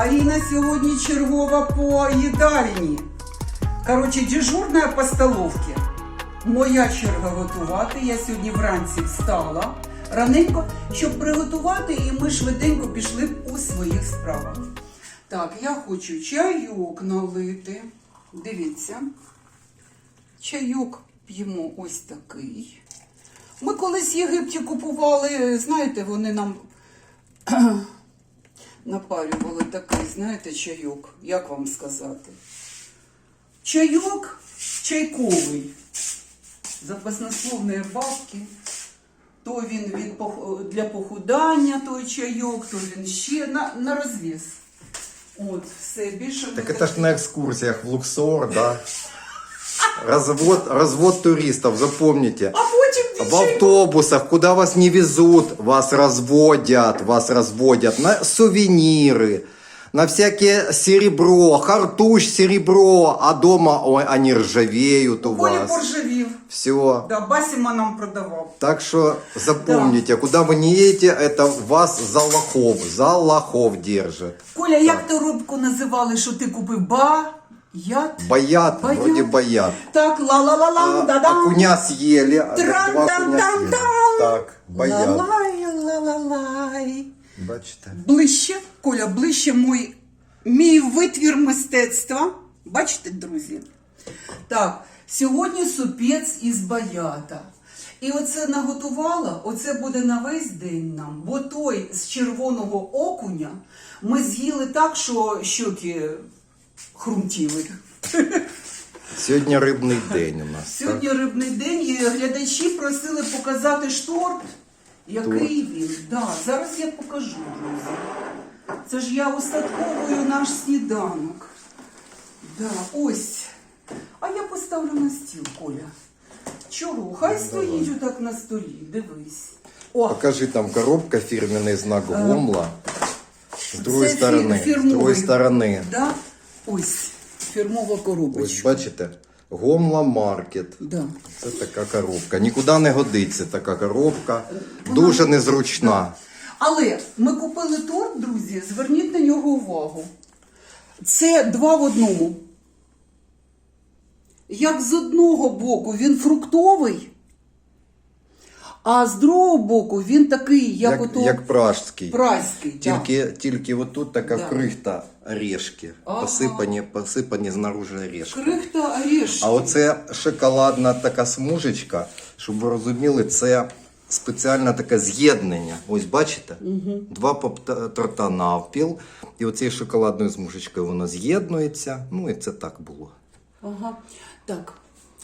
Аліна сьогодні чергова по їдальні. Коротше, дежурна по столовці. Моя черга готувати. Я сьогодні вранці встала раненько, щоб приготувати, і ми швиденько пішли у своїх справах. Так, я хочу чайок налити. Дивіться. Чайок п'ємо ось такий. Ми колись в Єгипті купували, знаєте, вони нам напарювали такий, знаєте, чайок. Як вам сказати? Чайок чайковий. Запаснословної бабки. То він від для похудання, той чайок, то він ще на, на розвіз. От, все, більше Так это ж на экскурсиях в Луксор, да? Развод, развод туристов, запомните А потім В дівчинка автобусах, куда вас не везут, вас разводят, вас разводят на сувениры, на всякие серебро, хартуш серебро, а дома ой, они ржавеют у Коля вас. поржавів. Все. Да, Басіма нам продавав. Так что запомните, куда вы не едете, это вас за лохов, за лохов держит. Коля, як ту рубку називали, що ти купив? Ба? Ят? Боят, Боят. вроде боят. Так, ла-ла-ла-лам, А, да-дам. окуня съели, а два окуня Трам-там-там-там. съели. Так, боят. Ла-лай, ла-ла-лай. Бачите? Ближче, Коля, ближче мой, мій витвір мистецтва. Бачите, друзі? Так, сьогодні супець із баята. І оце наготувала, оце буде на весь день нам. Бо той з червоного окуня ми з'їли так, що щоки хрумтіли. Сьогодні рибний день у нас. Сьогодні рибний день і глядачі просили показати шторт. Який він? Да, зараз я покажу, друзі. Це ж я устатковую наш сніданок. Да, ось. А я поставлю на стіл, Коля. Чого? Хай стоїть отак на столі, дивись. О, Покажи там коробка, фирменный знак Гомла. С другой це стороны. фір- С фірмовий. другой стороны. Да? Ось, фірмова Ось коробочка. бачите? Гомла Маркет. Да. Це така коробка. Нікуди не годиться така коробка. Дуже незручна. Але ми купили торт, друзі, зверніть на нього увагу. Це два в одному. Як з одного боку він фруктовий, а з другого боку він такий, як, Як, ото як пражський. праський. так. Тільки, тільки отут така Да. крихта орешки. Ага. Посипані, посипані знаружи орешки. Крихта орешки. А оце шоколадна така смужечка, щоб ви розуміли, це спеціальне таке з'єднання. Ось бачите? Два поп- торта навпіл, і оцією шоколадною смужечкою воно з'єднується. Ну і це так було. Ага. Так.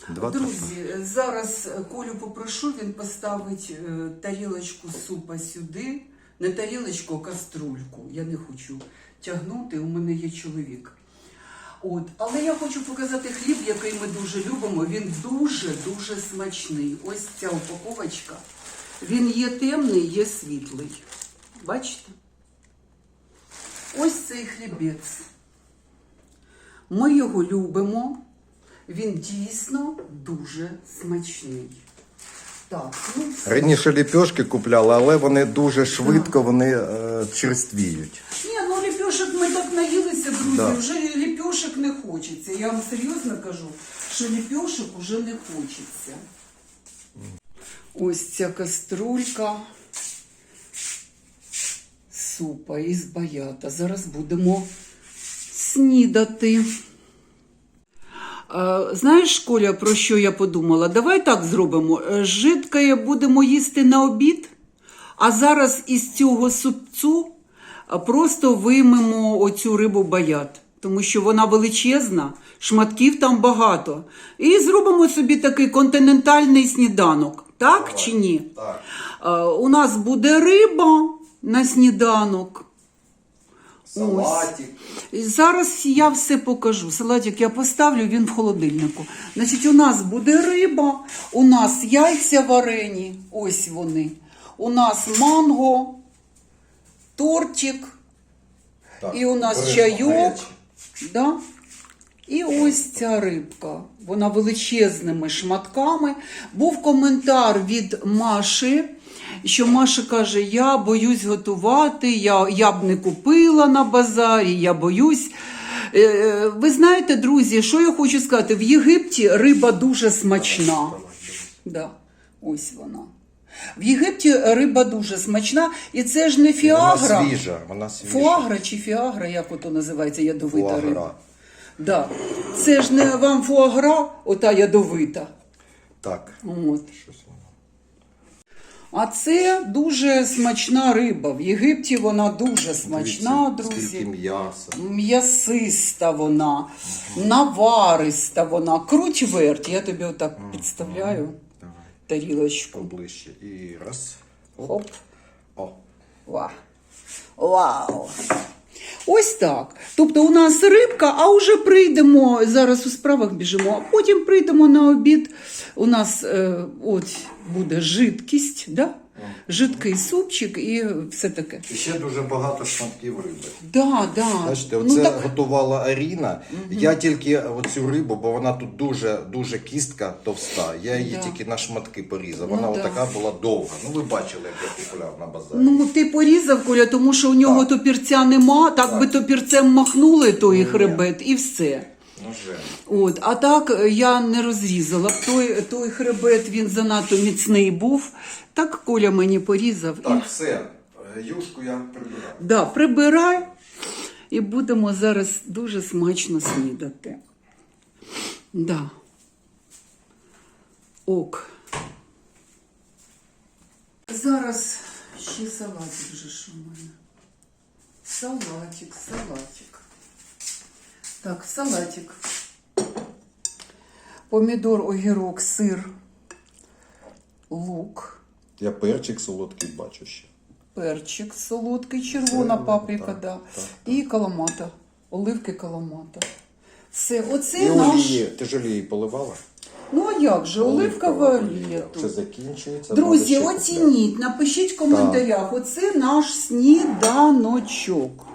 Друзі, зараз Колю попрошу, він поставить е, тарілочку супа сюди. Не тарілочку, а каструльку. Я не хочу тягнути, у мене є чоловік. От. Але я хочу показати хліб, який ми дуже любимо. Він дуже-дуже смачний. Ось ця упаковочка. Він є темний, є світлий. Бачите? Ось цей хлібець. Ми його любимо. Він дійсно дуже смачний. Так, ну все. Раніше ліпьошки купляли, але вони дуже швидко вони е, черствіють. Ні, ну ліпьошок ми так наїлися, друзі. Да. Вже ліпьошок не хочеться. Я вам серйозно кажу, що ліпьошок уже не хочеться. Ось ця каструлька супа із баята. Зараз будемо снідати. Е, Знаєш, Коля, про що я подумала? Давай так зробимо. Е, Жидкає будемо їсти на обід, а зараз із цього супцю е, просто виймемо оцю рибу баят, тому що вона величезна, шматків там багато. І зробимо собі такий континентальний сніданок. Так чи ні? Так. У нас буде риба на сніданок. Салатик. Зараз я все покажу. Салатик я поставлю, він в холодильнику. Значить, у нас буде риба, у нас яйця варені, ось вони. У нас манго, тортик, Так, і у нас рибка чайок. Да? І ось ця рибка. Вона величезними шматками. Був коментар від Маші. Що Маша каже: я боюсь готувати, я, я б не купила на базарі, я боюсь. Е, Ви знаєте, друзі, що я хочу сказати? В Єгипті риба дуже смачна. Да, ось вона. В Єгипті риба дуже смачна, і це ж не фіагра. Вона свіжа, вона свіжа. Фуагра чи фіагра, як ото називається ядовита Фуагра. риба. Да. Це ж не вам фуагра, ота ядовита. Так. От. Щось воно. А це дуже смачна риба. В Єгипті вона дуже смачна, Дивіться, друзі. М'яса. М'ясиста вона, навариста вона, круть верть. Я тобі отак підставляю Давай, тарілочку. поближче. І раз. Оп. Хоп. О. Ва. Вау. Ось так. Тобто у нас рибка, а вже прийдемо, зараз у справах біжимо, а потім прийдемо на обід. У нас е, от буде жидкість, да? Жидкий супчик і все таке. І ще дуже багато шматків риби. Да, да. Бачите, Ну, оце так, готувала Аріна. Я тільки оцю рибу, бо вона тут дуже дуже кістка товста. Я її Да. тільки на шматки порізав. Ну, Вона да. була довга. Ну ви бачили, як я купляв на базарі. ну, ти порізав, Коля, тому що у нього Так. топірця нема, так, Так. би топірцем махнули той хребет і все. Ножем. От, а так е, я не розрізала. Той, той хребет він занадто міцний був. Так Коля мені порізав. І, Так, все. Е, Юшку я прибираю. да, прибирай. І будемо зараз дуже смачно снідати. Да. Ок. Зараз ще салатик вже ж у мене. Салатик, салатик. Так, салатик. Помідор, огірок, сир, лук, Я перчик солодкий бачу ще. перчик солодкий, червона Це, паприка, так, да. так, так. і каламата, оливки каламата. Все, оце І наш. олії. Ти ж олії поливала? Ну а як же, оливкова олія тут. закінчується. Друзі, треба ще купляти. оцініть, напишіть в коментарях. Оце наш сніданочок.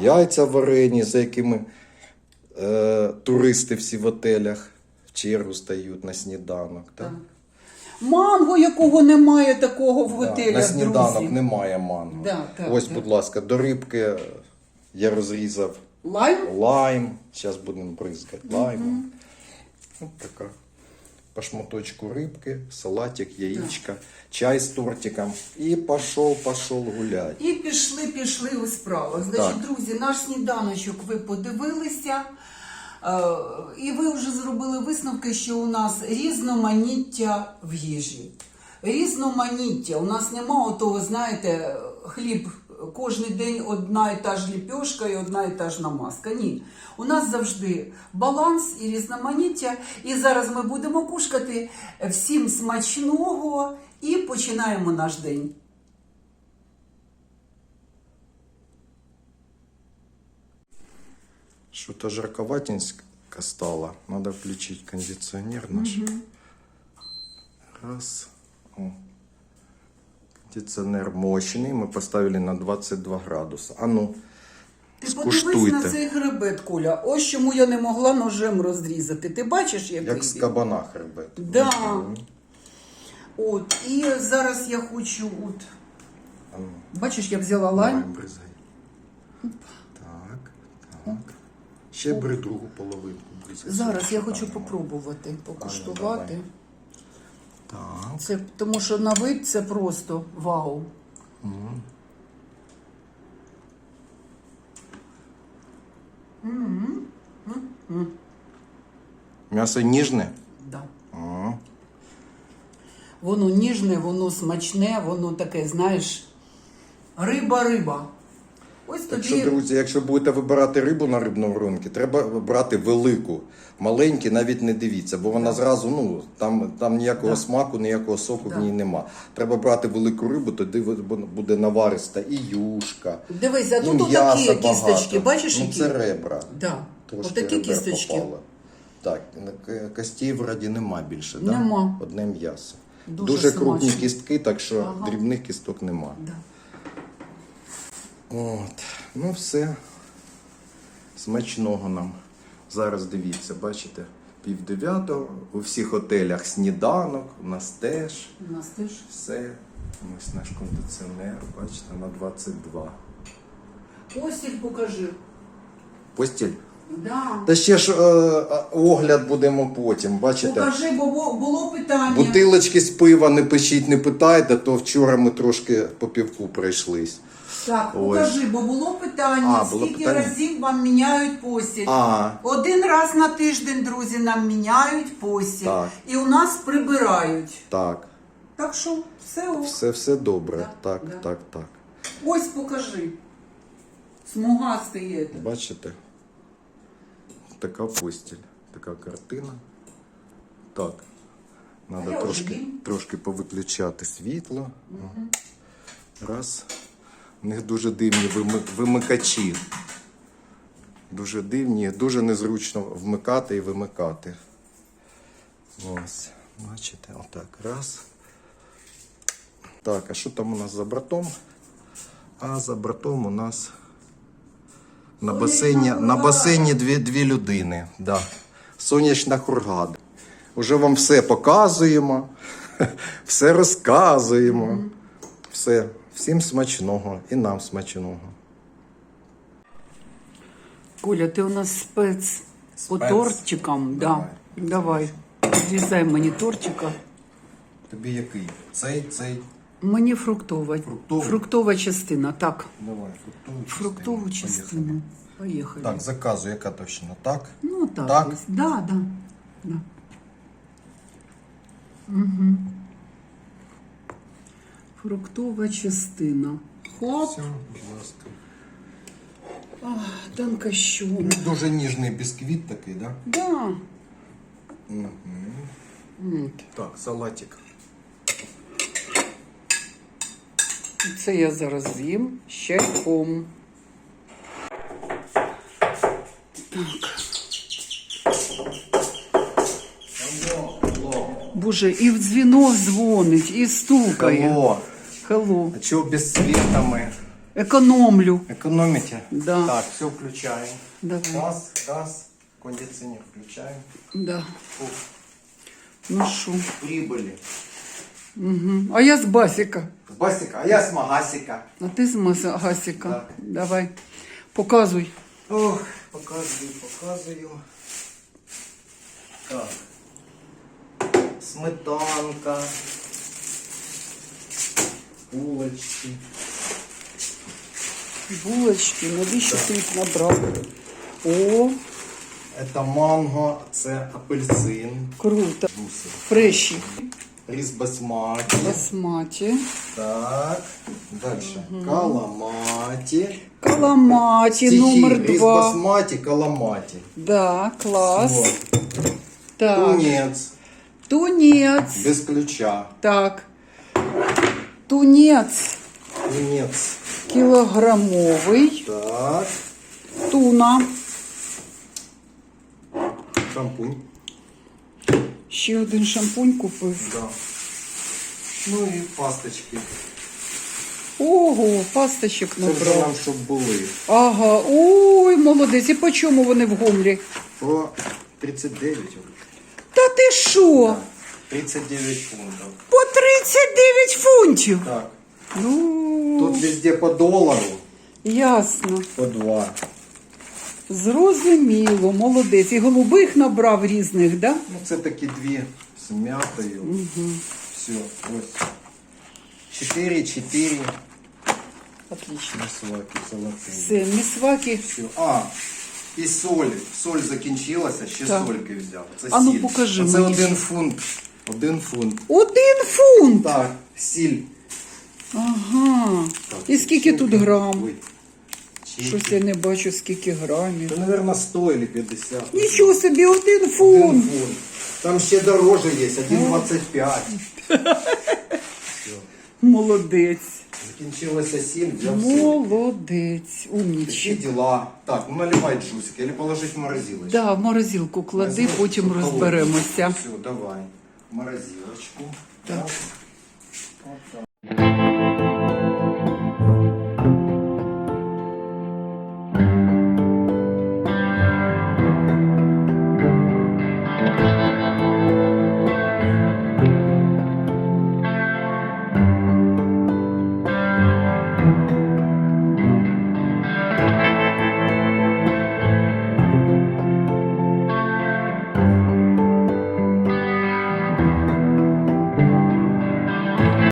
Яйця варені, за якими е, туристи всі в отелях в чергу стають на сніданок. Так? Манго, якого немає такого в Да, готелях, на сніданок друзі. немає манго. Да, так, Ось, так. будь ласка, до рибки я розрізав Лайм? лайм. Зараз будемо бризкати лаймом. Ось така. По шматочку рибки, салатик, яєчка, чай з тортиком. І пішов, пішов гуляти. І пішли, пішли у справах. Значить, Так. друзі, наш сніданочок ви подивилися. Е, І ви вже зробили висновки, що у нас різноманіття в їжі. Різноманіття. У нас нема отого, знаєте, хліб кожен день одна і та ж ліпьошка і одна і та ж намазка. Ні. У нас завжди баланс і різноманіття. І зараз ми будемо кушкати всім смачного і починаємо наш день. Что-то жарковатенько стало. Надо включить кондиционер наш. Раз. О. Кондиционер мощный. Мы поставили на 22 градуса. А ну, Ти подивись на цей хребет, Коля. Ось чому я не могла ножем розрізати. Ти бачиш, який Як з він? кабана хребет. Да. От, і зараз я хочу, от, А ну, бачиш, я взяла давай, лайм. Так, так. Ще бери другу половинку. Зараз я хочу попробувати, покуштувати. Так. Це, тому що на вид це просто вау. М'ясо ніжне? Да. Ага. Воно ніжне, воно смачне, воно таке, знаєш, риба-риба. Ось Так тобі. що, друзі, якщо будете вибирати рибу на рибному ринку, треба брати велику. Маленькі навіть не дивіться, бо вона зразу, ну, там, там ніякого Да. смаку, ніякого соку Да. в ній нема. Треба брати велику рибу, тоді буде навариста і юшка, Дивись, а тут багато. кісточки, бачиш, ну, які? це ребра. Да. Трошки Отакі ребер кісточки. попало. Так, костей вроді нема більше, да? Нема. одне м'ясо. Дуже Дуже, крупні кістки, так що Ага. дрібних кісток нема. Да. От, ну все. Смачного нам. Зараз дивіться, бачите? пів дев'ятого. У всіх готелях сніданок, у нас теж У нас теж. все. Ось наш кондиціонер, бачите, на 22. Постіль покажи. Постіль. Да. Та ще ж е, е, огляд будемо потім, бачите? Покажи, бо було питання. Бутилочки з пива не пишіть, не питайте, то вчора ми трошки по півку пройшлись. Так, Ось. покажи, бо було питання, А, було скільки питання? разів вам міняють постіль. А, Один раз на тиждень, друзі, нам міняють постіль. Так. І у нас прибирають. так, Так що все ок. все, все добре. Да, так, да. так, так. Ось покажи. Смугастий є. Бачите? Така постіль, така картина. Так. А Треба я вже трошки, їм. трошки повиключати світло. Раз. У них дуже дивні вимикачі. Дуже дивні, дуже незручно вмикати і вимикати. Ось. Бачите, отак. Раз. Так, а що там у нас за бортом? А за бортом у нас на басейні, на басейні дві, дві людини. Да. Сонячна хургада. Уже вам все показуємо, все розказуємо. Все. Всім смачного і нам смачного. Коля, ти у нас спец по Спец? тортикам. Давай. Да. Давай. Зрізай мені тортика. Тобі який? Цей, цей. Мені фруктова. Фруктовий? Фруктова частина, так. Давай, фруктову частину. Фруктову частину. Поїхали. Так, заказу, яка точно? Так? Ну так. Так? десь. Да, да. да. Угу. Фруктова частина. Хоп. Все, будь ласка. Танка що? Ну, Дуже ніжний бісквіт такий, да? Да. Угу. Так, салатик. Це я зараз з'їм з чайком. Боже, і в дзвінок дзвонить, і стукає. Алло. Хелло. А чого без света ми? Економлю. Экономите? Да. Так, все включаем. Давай. Газ, газ, кондиционер включаем. Да. Фу, Ну що? прибыли. Угу. А я з Басіка. С Басика, а я с Магасика. А ти з Масагасіка. Так. Давай. Показуй. Ох, показываю, показываю. Так. Сметанка Булочки. Булочки, навіщо ти їх набрав? О, Это манго, це апельсин. круто. Буси. Фреші. Рис басматі. Басматі. Так. Дальше. Каламаті. Каламаті Стихи. номер Рис два. басматі, каламаті. Да, клас. Вот. Так. Тунець. Тунець. Без ключа. Так. Тунець Тунець. кілограмовий. Так. Туна. Шампунь. Ще один шампунь купив. Да. Ну і пасточки. Ого, пасточок Це вже набрав. нам щоб були. Ага, ой, молодець. І по чому вони в гомлі? По 39. Та ти що? 39 фунтів. По 39 фунтів. Так. Ну, Тут везде по долару. ясно. По 2. Зрозуміло, молодець. І голубих набрав різних, да? Ну це такі дві з м'ятою. Угу. Все, ось. 4, 4. Отлично. Мисваки золоті. Все, місваки. Все. А, і соль. Соль закінчилася, ще Так. сольки взяв. Це А ну, сіль. покажи Це мені. один фунт. Один фунт. Один фунт. Так, сіль. Ага. Так, І скільки тут грам? Ой. Щось я не бачу, скільки грамів. Це, мабуть, 100 или 50. Нічого собі, один Один фунт. фунт. Там ще дороже є, 1,25. Молодець. Закінчилася сіль, взяв сіль. Молодець. Такі діла. Так, ну наливай джусик, или положить в морозилочку. Да, в морозилку клади, потім розберемося. Все, давай морозилочку. Так. Вот так.